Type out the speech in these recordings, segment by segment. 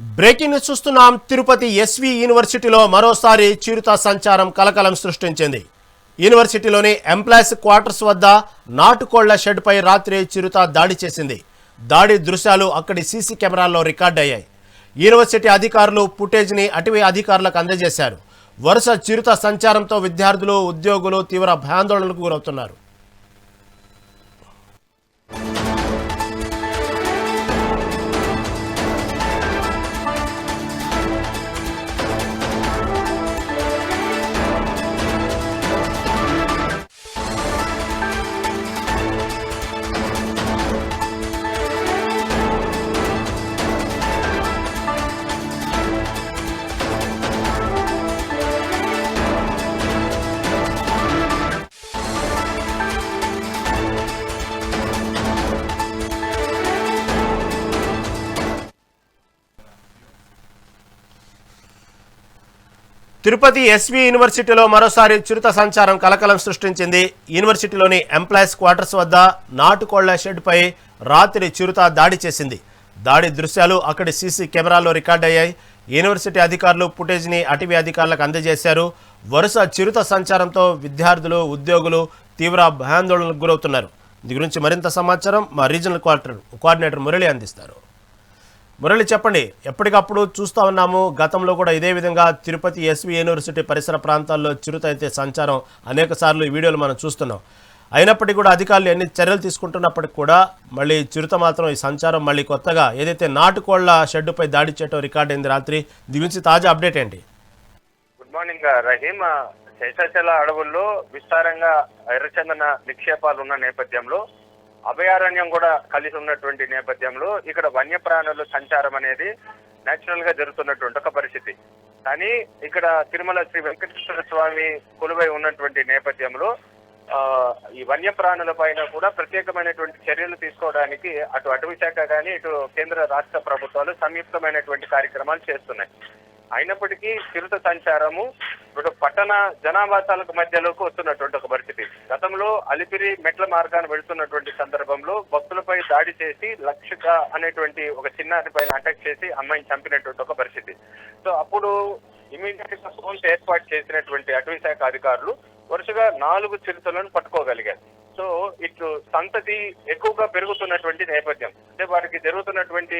Breaking news చూస్తున్నాం. Tirupati SV యూనివర్సిటీలో మరోసారి చిరుత సంచారం కలకలం సృష్టించింది. యూనివర్సిటీలోని ఎంప్లాయీస్ క్వార్టర్స్ వద్ద నాటుకోళ్ళ షెడ్పై రాత్రి చిరుత దాడి చేసింది. దాడి దృశ్యాలు అక్కడి సీసీ కెమెరాల్లో రికార్డ్ అయ్యాయి. యూనివర్సిటీ అధికారులు ఫుటేజ్ని అటవీ అధికారులకు అందజేశారు. వరుస చిరుత సంచారంతో విద్యార్థులు ఉద్యోగులు తీవ్ర భయాందోళనకు గురవుతున్నారు. తిరుపతి ఎస్వి యూనివర్సిటీలో మరోసారి చిరుత సంచారం కలకలం సృష్టించింది. యూనివర్సిటీలోని ఎంప్లాయీస్ క్వార్టర్స్ వద్ద నాటుకోళ్ళ షెడ్పై రాత్రి చిరుత దాడి చేసింది. దాడి దృశ్యాలు అక్కడి సీసీ కెమెరాల్లో రికార్డయ్యాయి యూనివర్సిటీ అధికారులు ఫుటేజ్ని అటవీ అధికారులకు అందజేశారు. వరుస చిరుత సంచారంతో విద్యార్థులు ఉద్యోగులు తీవ్ర భయాందోళనకు గురవుతున్నారు. దీని గురించి మరింత సమాచారం మా రీజనల్ క్వార్టర్ కోఆర్డినేటర్ మురళి అందిస్తారు. మురళి చెప్పండి ఎప్పటికప్పుడు చూస్తూ ఉన్నాము. గతంలో కూడా ఇదే విధంగా తిరుపతి ఎస్వి యూనివర్సిటీ పరిసర ప్రాంతాల్లో చిరుత అయితే సంచారం అనేక సార్లు ఈ వీడియోలు మనం చూస్తున్నాం. అయినప్పటికీ కూడా అధికారులు ఎన్ని చర్యలు తీసుకుంటున్నప్పటికి కూడా మళ్ళీ చిరుత మాత్రం ఈ సంచారం మళ్ళీ కొత్తగా ఏదైతే నాటుకోళ్ళ షెడ్డుపై దాడి చేయటం రికార్డ్ అయింది రాత్రి. దీని గురించి తాజా అప్డేట్ ఏంటి? Good morning Rahim. శేషాచల అడవుల్లో విస్తారంగా ఎర్రచందన నిక్షేపాలు ఉన్న నేపథ్యంలో అభయారణ్యం కూడా కలిసి ఉన్నటువంటి నేపథ్యంలో ఇక్కడ వన్యప్రాణుల సంచారం అనేది నేచురల్గా జరుగుతున్నటువంటి ఒక పరిస్థితి. కానీ ఇక్కడ తిరుమల శ్రీ వెంకటేశ్వర స్వామి కొలువై ఉన్నటువంటి నేపథ్యంలో ఆ, ఈ వన్యప్రాణుల పైన కూడా ప్రత్యేకమైనటువంటి చర్యలు తీసుకోవడానికి అటు అటవీ శాఖ కానీ ఇటు కేంద్ర రాష్ట్ర ప్రభుత్వాలు సంయుక్తమైనటువంటి కార్యక్రమాలు చేస్తున్నాయి. అయినప్పటికీ చిరుత సంచారము ఇప్పుడు పట్టణ జనావాసాలకు మధ్యలోకి వస్తున్నటువంటి ఒక పరిస్థితి. గతంలో అలిపిరి మెట్ల మార్గాన్ని వెళ్తున్నటువంటి సందర్భంలో భక్తులపై దాడి చేసి లక్షిక అనేటువంటి ఒక చిన్నారి పైన అటాక్ చేసి అమ్మాయిని చంపినటువంటి ఒక పరిస్థితి. సో అప్పుడు ఇమీడియట్గా ఫోన్స్ ఏర్పాటు చేసినటువంటి అటవీ శాఖ అధికారులు వరుసగా నాలుగు చిరుతలను పట్టుకోగలిగారు. సో ఇట్లు సంతతి ఎక్కువగా పెరుగుతున్నటువంటి నేపథ్యం. అంటే వారికి జరుగుతున్నటువంటి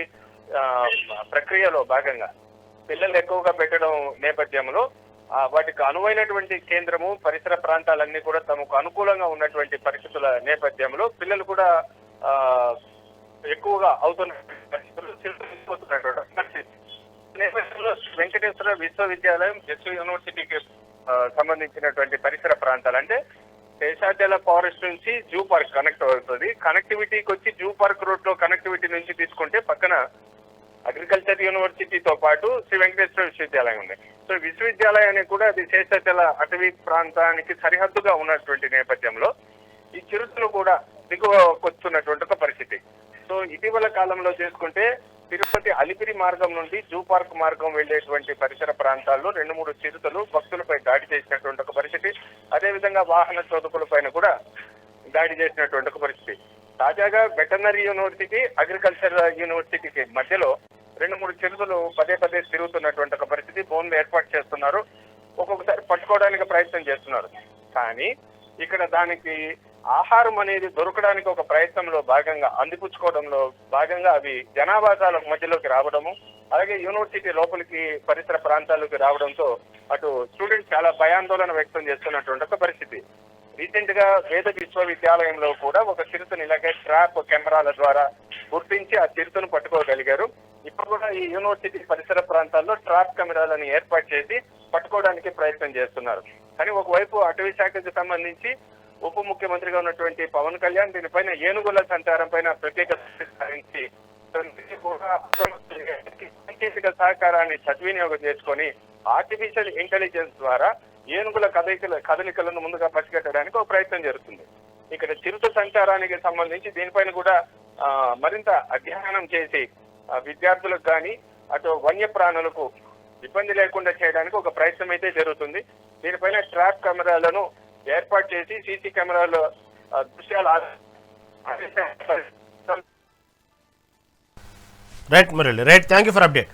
ప్రక్రియలో భాగంగా పిల్లలు ఎక్కువగా పెట్టడం నేపథ్యంలో వాటికి అనువైనటువంటి కేంద్రము పరిసర ప్రాంతాలన్నీ కూడా తమకు అనుకూలంగా ఉన్నటువంటి పరిస్థితుల నేపథ్యంలో పిల్లలు కూడా ఎక్కువగా అవుతున్న పరిస్థితులు నేపథ్యంలో వెంకటేశ్వర విశ్వవిద్యాలయం ఎస్వి యూనివర్సిటీకి సంబంధించినటువంటి పరిసర ప్రాంతాలు అంటే శేషాచల ఫారెస్ట్ నుంచి జూ పార్క్ కనెక్ట్ అవుతుంది. కనెక్టివిటీకి వచ్చి జూ పార్క్ రోడ్లో కనెక్టివిటీ నుంచి తీసుకుంటే పక్కన అగ్రికల్చర్ యూనివర్సిటీతో పాటు శ్రీ వెంకటేశ్వర విశ్వవిద్యాలయం ఉంది. సో విశ్వవిద్యాలయానికి కూడా అది శేషాచల అటవీ ప్రాంతానికి సరిహద్దుగా ఉన్నటువంటి నేపథ్యంలో ఈ చిరుతలు కూడా దిగువకొస్తున్నటువంటి ఒక పరిస్థితి. సో ఇటీవల కాలంలో చేసుకుంటే తిరుపతి అలిపిరి మార్గం నుండి జూ పార్క్ మార్గం వెళ్ళేటువంటి పరిసర ప్రాంతాల్లో రెండు మూడు చిరుతలు భక్తులపై దాడి చేసినటువంటి ఒక పరిస్థితి. అదేవిధంగా వాహన చోదకుల పైన కూడా దాడి చేసినటువంటి ఒక పరిస్థితి. తాజాగా వెటర్నరీ యూనివర్సిటీ అగ్రికల్చర్ యూనివర్సిటీకి మధ్యలో రెండు మూడు చిరుతలు పదే పదే తిరుగుతున్నటువంటి ఒక పరిస్థితి బోన్లు ఏర్పాటు చేస్తున్నారు. ఒక్కొక్కసారి పట్టుకోవడానికి ప్రయత్నం చేస్తున్నారు. కానీ ఇక్కడ దానికి ఆహారం అనేది దొరకడానికి ఒక ప్రయత్నంలో భాగంగా అందిపుచ్చుకోవడంలో భాగంగా అవి జనావాసాల మధ్యలోకి రావడము అలాగే యూనివర్సిటీ లోపలికి పరిసర ప్రాంతాలకు రావడంతో అటు స్టూడెంట్స్ చాలా భయాందోళన వ్యక్తం చేస్తున్నటువంటి ఒక పరిస్థితి. రీసెంట్గా వేద విశ్వవిద్యాలయంలో కూడా ఒక చిరుతను ఇలాగే ట్రాప్ కెమెరాల ద్వారా గుర్తించి ఆ చిరుతను పట్టుకోగలిగారు. ఇప్పుడు కూడా ఈ యూనివర్సిటీ పరిసర ప్రాంతాల్లో ట్రాప్ కెమెరాలను ఏర్పాటు చేసి పట్టుకోవడానికి ప్రయత్నం చేస్తున్నారు. కానీ ఒకవైపు అటవీ శాఖకు సంబంధించి ఉప ముఖ్యమంత్రిగా ఉన్నటువంటి పవన్ కళ్యాణ్ దీనిపైన ఏనుగుల సంచారం పైన ప్రత్యేక దృష్టి సారించి సాంకేతిక సహకారాన్ని సద్వినియోగం చేసుకొని ఆర్టిఫిషియల్ ఇంటెలిజెన్స్ ద్వారా ఏనుగుల కదలికల కదలికలను ముందుగా పసిగట్టడానికి ఒక ప్రయత్నం జరుగుతుంది. ఇక్కడ చిరుత సంచారానికి సంబంధించి దీనిపైన కూడా మరింత అధ్యయనం చేసి విద్యార్థులకు కానీ అటు వన్యప్రాణులకు ఇబ్బంది లేకుండా చేయడానికి ఒక ప్రయత్నం అయితే జరుగుతుంది. దీనిపైన ట్రాప్ కెమెరాలను ఏర్పాటు చేసి సీసీ కెమెరాల దృశ్యాలు right Murali right thank you for update